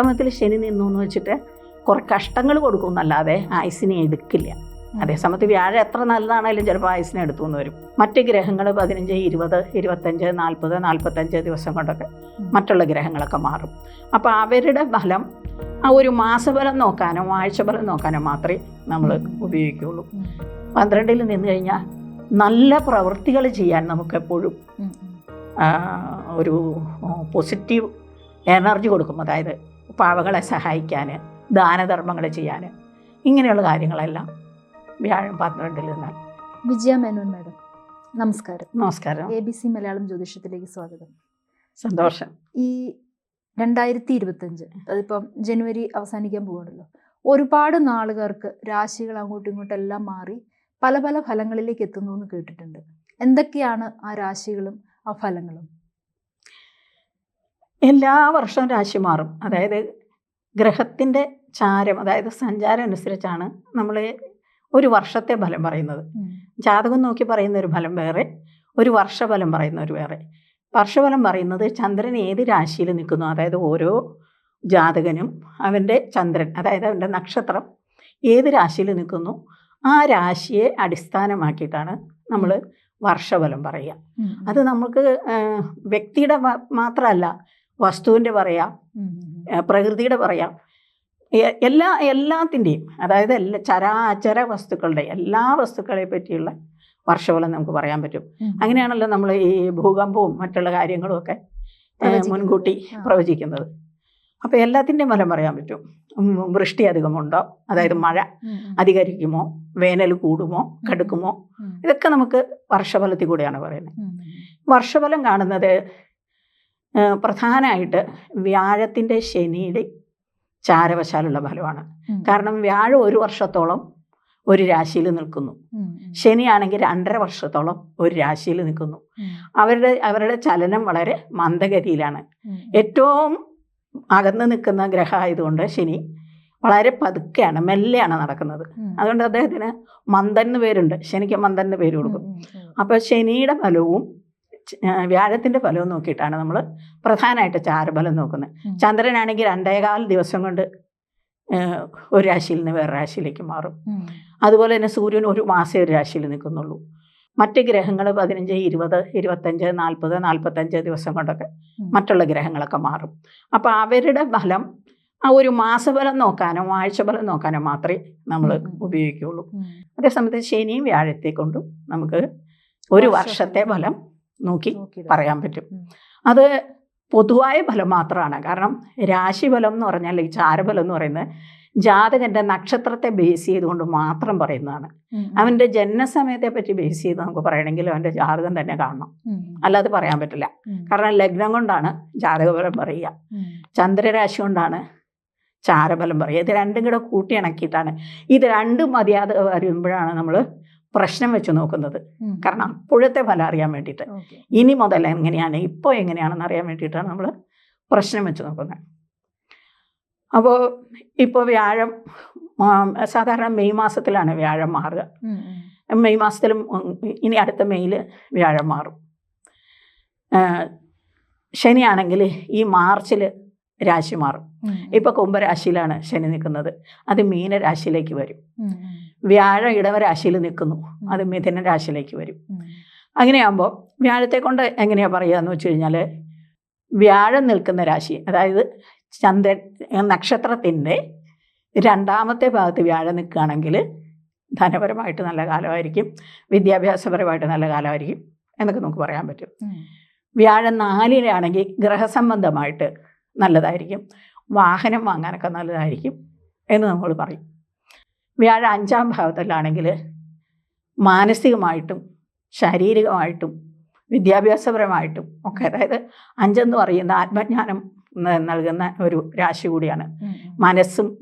അഷ്ടമത്തിൽ ശനി നിന്നു എന്ന് വെച്ചിട്ട് കുറെ കഷ്ടങ്ങൾ കൊടുക്കും എന്നല്ലാതെ ആയുസിനെ എടുക്കില്ല. അതേസമയത്ത് വ്യാഴം എത്ര നല്ലതാണെങ്കിലും ചിലപ്പോൾ ആയുസിനെ എടുത്തു എന്ന് വരും. മറ്റ് ഗ്രഹങ്ങൾ പതിനഞ്ച് ഇരുപത് ഇരുപത്തഞ്ച് നാൽപ്പത് നാൽപ്പത്തഞ്ച് ദിവസം കൊണ്ടൊക്കെ മറ്റുള്ള ഗ്രഹങ്ങളൊക്കെ മാറും. അപ്പോൾ അവരുടെ ഫലം ആ ഒരു മാസഫലം നോക്കാനോ ആഴ്ചഫലം നോക്കാനോ മാത്രമേ നമ്മൾ ഉപയോഗിക്കുകയുള്ളൂ പന്ത്രണ്ടിൽ നിന്ന് കഴിഞ്ഞാൽ നല്ല പ്രവൃത്തികൾ ചെയ്യാൻ നമുക്കെപ്പോഴും ഒരു പോസിറ്റീവ് എനർജി കൊടുക്കും. അതായത് പാവകളെ സഹായിക്കാൻ ദാനധർമ്മങ്ങൾ ചെയ്യാൻ ഇങ്ങനെയുള്ള കാര്യങ്ങളെല്ലാം വ്യാഴം പന്ത്രണ്ടിൽ നിന്നാൽ. വിജയ മേനോൻ മാഡം നമസ്കാരം. നമസ്കാരം. എ ബി സി മലയാളം ജ്യോതിഷത്തിലേക്ക് സ്വാഗതം. സന്തോഷം. ഈ രണ്ടായിരത്തി ഇരുപത്തഞ്ച് അതിപ്പം ജനുവരി അവസാനിക്കാൻ പോകുന്നുണ്ടല്ലോ ഒരുപാട് നാളുകാർക്ക് രാശികൾ അങ്ങോട്ടും ഇങ്ങോട്ടും എല്ലാം മാറി പല പല ഫലങ്ങളിലേക്ക് എത്തുന്നു എന്ന് കേട്ടിട്ടുണ്ട്. എന്തൊക്കെയാണ് ആ രാശികളും ആ ഫലങ്ങളും? എല്ലാ വർഷവും രാശി മാറും. അതായത് ഗ്രഹത്തിന്റെ ചാരം അതായത് സഞ്ചാരം അനുസരിച്ചാണ് നമ്മൾ ഒരു വർഷത്തെ ഫലം പറയുന്നത്. ജാതകം നോക്കി പറയുന്ന ഒരു ഫലം വേറെ ഒരു വർഷഫലം പറയുന്ന ഒരു വേറെ. വർഷഫലം പറയുന്നത് ചന്ദ്രൻ ഏത് രാശിയിൽ നിൽക്കുന്നു? അതായത് ഓരോ ജാതകനും അവന്റെ ചന്ദ്രൻ അതായത് അവന്റെ നക്ഷത്രം ഏത് രാശിയിൽ നിൽക്കുന്നു? ആ രാശിയെ അടിസ്ഥാനമാക്കിയിട്ടാണ് നമ്മൾ വർഷഫലം പറയുക. അത് നമുക്ക് വ്യക്തിയുടെ മാത്രമല്ല വസ്തുവിന്റെ പറയാം പ്രകൃതിയുടെ പറയാം. എല്ലാ എല്ലാത്തിന്റെയും അതായത് എല്ലാ ചരാചര വസ്തുക്കളുടെ എല്ലാ വസ്തുക്കളെ പറ്റിയുള്ള വർഷഫലം നമുക്ക് പറയാൻ പറ്റും. അങ്ങനെയാണല്ലോ നമ്മൾ ഈ ഭൂകമ്പവും മറ്റുള്ള കാര്യങ്ങളും ഒക്കെ മുൻകൂട്ടി. പ്രവചിക്കുന്നത്. അപ്പോൾ എല്ലാത്തിന്റെയും ഫലം പറയാൻ പറ്റും. വൃഷ്ടി അധികമുണ്ടോ? അതായത് മഴ അധികരിക്കുമോ? വേനൽ കൂടുമോ? കടുക്കുമോ? ഇതൊക്കെ നമുക്ക് വർഷഫലത്തിൽ കൂടെയാണ് പറയുന്നത്. വർഷഫലം കാണുന്നത് പ്രധാനമായിട്ട് വ്യാഴത്തിന്റെ ശനിയുടെ ചാരവശാലുള്ള ഫലമാണ്. കാരണം വ്യാഴം ഒരു വർഷത്തോളം ഒരു രാശിയിൽ നിൽക്കുന്നു. ശനിയാണെങ്കിൽ രണ്ടര വർഷത്തോളം ഒരു രാശിയിൽ നിൽക്കുന്നു. അവരുടെ അവരുടെ ചലനം വളരെ മന്ദഗതിയിലാണ്. ഏറ്റവും അകന്ന് നിൽക്കുന്ന ഗ്രഹമായതുകൊണ്ട് ശനി വളരെ പതുക്കെയാണ് മെല്ലെയാണ് നടക്കുന്നത്. അതുകൊണ്ട് അദ്ദേഹത്തിന് മന്ദൻ എന്ന് പേരുണ്ട്. ശനിക്ക് മന്ദൻ എന്ന് പേര് കൊടുക്കും. അപ്പോൾ ശനിയുടെ ഫലവും വ്യാഴത്തിന്റെ ഫലവും നോക്കിയിട്ടാണ് നമ്മൾ പ്രധാനമായിട്ട് ചാരഫലം നോക്കുന്നത്. ചന്ദ്രനാണെങ്കിൽ രണ്ടേകാൽ ദിവസം കൊണ്ട് ഒരു രാശിയിൽ നിന്ന് വേറെ രാശിയിലേക്ക് മാറും. അതുപോലെ തന്നെ സൂര്യൻ ഒരു മാസം ഒരു രാശിയിൽ നിൽക്കുന്നുള്ളൂ. മറ്റ് ഗ്രഹങ്ങൾ പതിനഞ്ച് ഇരുപത് ഇരുപത്തഞ്ച് നാൽപ്പത് നാൽപ്പത്തഞ്ച് ദിവസം കൊണ്ടൊക്കെ മറ്റുള്ള ഗ്രഹങ്ങളൊക്കെ മാറും. അപ്പോൾ അവരുടെ ഫലം ആ ഒരു മാസഫലം നോക്കാനോ ആഴ്ചഫലം നോക്കാനോ മാത്രമേ നമ്മൾ. ഉപയോഗിക്കുകയുള്ളൂ. അതേസമയത്ത് ശനിയും വ്യാഴത്തെ കൊണ്ടും നമുക്ക് ഒരു വർഷത്തെ ഫലം നോക്കി പറയാൻ പറ്റും. അത് പൊതുവായ ഫലം മാത്രമാണ്. കാരണം രാശിഫലം എന്ന് പറഞ്ഞാൽ ഈ ചാരഫലം എന്ന് പറയുന്നത് ജാതകന്റെ നക്ഷത്രത്തെ ബേസ് ചെയ്തുകൊണ്ട് മാത്രം പറയുന്നതാണ്. അവന്റെ ജനനസമയത്തെ പറ്റി ബേസ് ചെയ്ത് നമുക്ക് പറയണമെങ്കിൽ അവന്റെ ജാതകം തന്നെ കാണണം. അല്ലാതെ പറയാൻ പറ്റില്ല. കാരണം ലഗ്നം കൊണ്ടാണ് ജാതകഫലം പറയുക. ചന്ദ്രരാശി കൊണ്ടാണ് ചാരഫലം പറയുക. ഇത് രണ്ടും കൂടെ കൂട്ടി ഇണക്കിയിട്ടാണ്. ഇത് രണ്ടും മതിയാതെ വരുമ്പോഴാണ് നമ്മൾ പ്രശ്നം വെച്ച് നോക്കുന്നത്. കാരണം അപ്പോഴത്തെ ഫലം അറിയാൻ വേണ്ടിയിട്ട്. ഇനി മുതൽ എങ്ങനെയാണ് ഇപ്പോൾ എങ്ങനെയാണെന്ന് അറിയാൻ വേണ്ടിയിട്ടാണ് നമ്മൾ പ്രശ്നം വെച്ച് നോക്കുന്നത്. അപ്പോൾ ഇപ്പോൾ വ്യാഴം സാധാരണ മെയ് മാസത്തിലാണ് വ്യാഴം മാറുക. മെയ് മാസത്തിലും ഇനി അടുത്ത മെയ്യിൽ വ്യാഴം മാറും. ശനിയാണെങ്കിൽ ഈ മാർച്ചിൽ രാശി മാറും. ഇപ്പൊ കുംഭരാശിയിലാണ് ശനി നിൽക്കുന്നത്. അത് മീനരാശിയിലേക്ക് വരും. വ്യാഴ ഇടവരാശിയിൽ നിൽക്കുന്നു. അത് മിഥുന രാശിയിലേക്ക് വരും. അങ്ങനെയാകുമ്പോൾ വ്യാഴത്തെ കൊണ്ട് എങ്ങനെയാ പറയുക എന്ന് വെച്ച് കഴിഞ്ഞാൽ വ്യാഴം നിൽക്കുന്ന രാശി അതായത് ചന്ദ്രൻ നക്ഷത്രത്തിന്റെ രണ്ടാമത്തെ ഭാഗത്ത് വ്യാഴം നിൽക്കുകയാണെങ്കിൽ ധനപരമായിട്ട് നല്ല കാലമായിരിക്കും. വിദ്യാഭ്യാസപരമായിട്ട് നല്ല കാലമായിരിക്കും. എന്നൊക്കെ നമുക്ക് പറയാൻ പറ്റും. വ്യാഴം നാലിലാണെങ്കിൽ ഗ്രഹസംബന്ധമായിട്ട് നല്ലതായിരിക്കും. വാഹനം വാങ്ങാനൊക്കെ നല്ലതായിരിക്കും എന്ന് നമ്മൾ പറയും. വ്യാഴ അഞ്ചാം ഭാവത്തിലാണെങ്കിൽ മാനസികമായിട്ടും ശാരീരികമായിട്ടും വിദ്യാഭ്യാസപരമായിട്ടും ഒക്കെ അതായത് അഞ്ചെന്ന് പറയുന്ന ആത്മജ്ഞാനം നൽകുന്ന ഒരു രാശി കൂടിയാണ്. മനസ്സും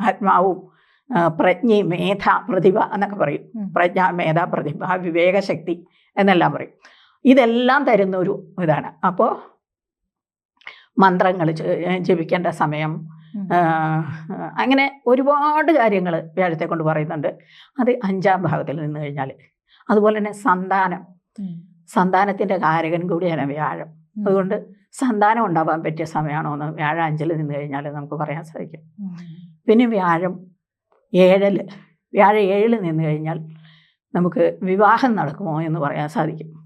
ആത്മാവും പ്രജ്ഞ പ്രജ്ഞയും മേധ പ്രതിഭ എന്നൊക്കെ പറയും. പ്രജ്ഞ മേധ പ്രതിഭ വിവേകശക്തി എന്നെല്ലാം പറയും. ഇതെല്ലാം തരുന്ന ഒരു ഇതാണ്. അപ്പോൾ മന്ത്രങ്ങൾ ജപിക്കേണ്ട സമയം അങ്ങനെ ഒരുപാട് കാര്യങ്ങൾ വ്യാഴത്തെ കൊണ്ട് പറയുന്നുണ്ട്. അത് അഞ്ചാം ഭാഗത്തിൽ നിന്ന് കഴിഞ്ഞാൽ അതുപോലെ തന്നെ സന്താനം. സന്താനത്തിന്റെ കാരകൻ കൂടിയാണ് വ്യാഴം. അതുകൊണ്ട് സന്താനം ഉണ്ടാവാൻ പറ്റിയ സമയമാണോ എന്ന് വ്യാഴം അഞ്ചിൽ നിന്ന് കഴിഞ്ഞാൽ നമുക്ക് പറയാൻ സാധിക്കും. പിന്നെ വ്യാഴം ഏഴൽ. വ്യാഴം ഏഴിൽ നിന്ന് കഴിഞ്ഞാൽ നമുക്ക് വിവാഹം നടക്കുമോ എന്ന് പറയാൻ സാധിക്കും.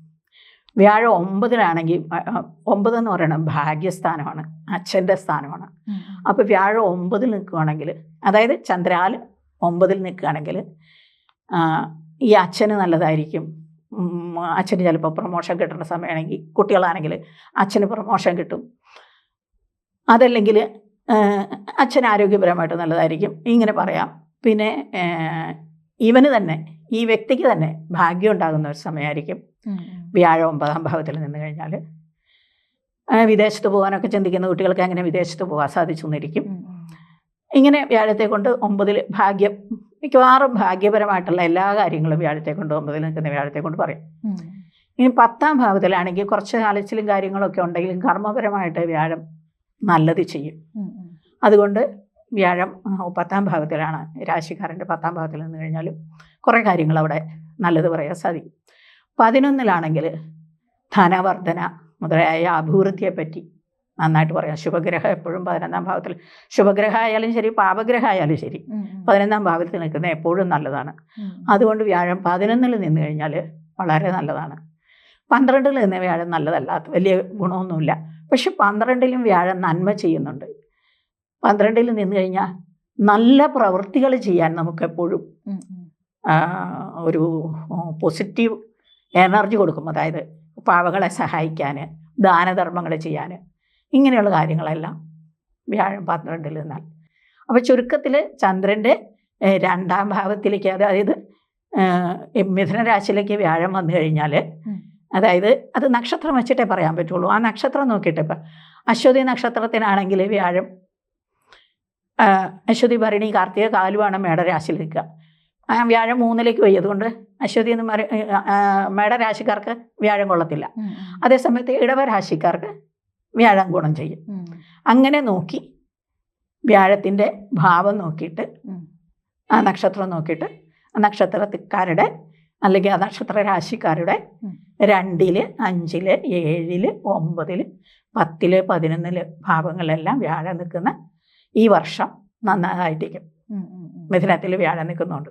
വ്യാഴം ഒമ്പതിലാണെങ്കിൽ അ, ഒമ്പത് എന്ന് പറയുന്നത് ഭാഗ്യസ്ഥാനമാണ് അച്ഛന്റെ സ്ഥാനമാണ്. അപ്പോൾ വ്യാഴം ഒമ്പതിൽ നിൽക്കുകയാണെങ്കിൽ അതായത് ചന്ദ്രാൽ ഒമ്പതിൽ നിൽക്കുകയാണെങ്കിൽ ഈ അച്ഛന് നല്ലതായിരിക്കും. അച്ഛന് ചിലപ്പോൾ പ്രൊമോഷൻ കിട്ടുന്ന സമയമാണെങ്കിൽ കുട്ടികളാണെങ്കിൽ അച്ഛന് പ്രൊമോഷൻ കിട്ടും. അതല്ലെങ്കിൽ അച്ഛൻ ആരോഗ്യപരമായിട്ട് നല്ലതായിരിക്കും. ഇങ്ങനെ പറയാം. പിന്നെ ഇവന് തന്നെ ഈ വ്യക്തിക്ക് തന്നെ ഭാഗ്യം ഉണ്ടാകുന്ന ഒരു സമയമായിരിക്കും. വ്യാഴം ഒമ്പതാം ഭാവത്തിൽ നിന്ന് കഴിഞ്ഞാൽ വിദേശത്ത് പോകാനൊക്കെ ചിന്തിക്കുന്ന കുട്ടികൾക്ക് അങ്ങനെ വിദേശത്ത് പോകാൻ സാധിച്ചു എന്നിരിക്കും ഇങ്ങനെ വ്യാഴത്തെ കൊണ്ട് ഒമ്പതിൽ ഭാഗ്യം മിക്കവാറും ഭാഗ്യപരമായിട്ടുള്ള എല്ലാ കാര്യങ്ങളും വ്യാഴത്തെ കൊണ്ട് ഒമ്പതിൽ നിൽക്കുന്ന വ്യാഴത്തെ കൊണ്ട് പറയും. ഇനി പത്താം ഭാവത്തിലാണെങ്കിൽ കുറച്ച് അലച്ചിലും കാര്യങ്ങളൊക്കെ ഉണ്ടെങ്കിലും കർമ്മപരമായിട്ട് വ്യാഴം നല്ലത് ചെയ്യും. അതുകൊണ്ട് വ്യാഴം പത്താം ഭാവത്തിലാണ്. രാശിക്കാരന്റെ പത്താം ഭാവത്തിൽ നിന്ന് കഴിഞ്ഞാലും കുറേ കാര്യങ്ങൾ അവിടെ നല്ലത് പറയാൻ സാധിക്കും. പതിനൊന്നിലാണെങ്കിൽ ധനവർധന മുതലായ അഭിവൃദ്ധിയെപ്പറ്റി നന്നായിട്ട് പറയാം. ശുഭഗ്രഹം എപ്പോഴും പതിനൊന്നാം ഭാവത്തിൽ. ശുഭഗ്രഹം ആയാലും ശരി പാപഗ്രഹം ആയാലും ശരി പതിനൊന്നാം ഭാവത്തിൽ നിൽക്കുന്നത് എപ്പോഴും നല്ലതാണ്. അതുകൊണ്ട് വ്യാഴം പതിനൊന്നിൽ നിന്ന് കഴിഞ്ഞാൽ വളരെ നല്ലതാണ്. പന്ത്രണ്ടിൽ നിന്ന് വ്യാഴം നല്ലതല്ലാത്ത വലിയ ഗുണമൊന്നുമില്ല. പക്ഷെ പന്ത്രണ്ടിലും വ്യാഴം നന്മ ചെയ്യുന്നുണ്ട്. പന്ത്രണ്ടിൽ നിന്ന് കഴിഞ്ഞാൽ നല്ല പ്രവൃത്തികൾ ചെയ്യാൻ നമുക്കെപ്പോഴും ഒരു പോസിറ്റീവ് എനർജി കൊടുക്കും. അതായത് പാവകളെ സഹായിക്കാൻ ദാനധർമ്മങ്ങൾ ചെയ്യാൻ ഇങ്ങനെയുള്ള കാര്യങ്ങളെല്ലാം വ്യാഴം പന്ത്രണ്ടിൽ നിന്നാൽ. അപ്പോൾ ചുരുക്കത്തിൽ ചന്ദ്രന്റെ രണ്ടാം ഭാവത്തിലേക്ക് അതായത് മിഥുന രാശിയിലേക്ക് വ്യാഴം വന്നു കഴിഞ്ഞാൽ അതായത് അത് നക്ഷത്രം വെച്ചിട്ടേ പറയാൻ പറ്റുള്ളൂ. ആ നക്ഷത്രം നോക്കിയിട്ട് ഇപ്പം അശ്വതി നക്ഷത്രത്തിനാണെങ്കിൽ വ്യാഴം അശ്വതി ഭരണി കാർത്തിക കാലുവാണ് മേടരാശിയിൽ നിൽക്കുക. ആ വ്യാഴം മൂന്നിലേക്ക് പോയി അതുകൊണ്ട് അശ്വതി എന്ന് ആ, മേടരാശിക്കാർക്ക് വ്യാഴം കൊള്ളത്തില്ല. അതേസമയത്ത് ഇടവരാശിക്കാർക്ക് വ്യാഴം ഗുണം ചെയ്യും. അങ്ങനെ നോക്കി വ്യാഴത്തിന്റെ ഭാവം നോക്കിയിട്ട് ആ നക്ഷത്രം നോക്കിയിട്ട് ആ നക്ഷത്രക്കാരുടെ അല്ലെങ്കിൽ ആ നക്ഷത്ര രാശിക്കാരുടെ. രണ്ടിൽ അഞ്ചിൽ ഏഴിൽ ഒമ്പതിൽ പത്തിൽ പതിനൊന്നിൽ ഭാവങ്ങളെല്ലാം വ്യാഴം നിൽക്കുന്ന ഈ വർഷം നന്നായിട്ടിരിക്കും. മിഥുനത്തിൽ വ്യാഴം നിൽക്കുന്നുണ്ട്.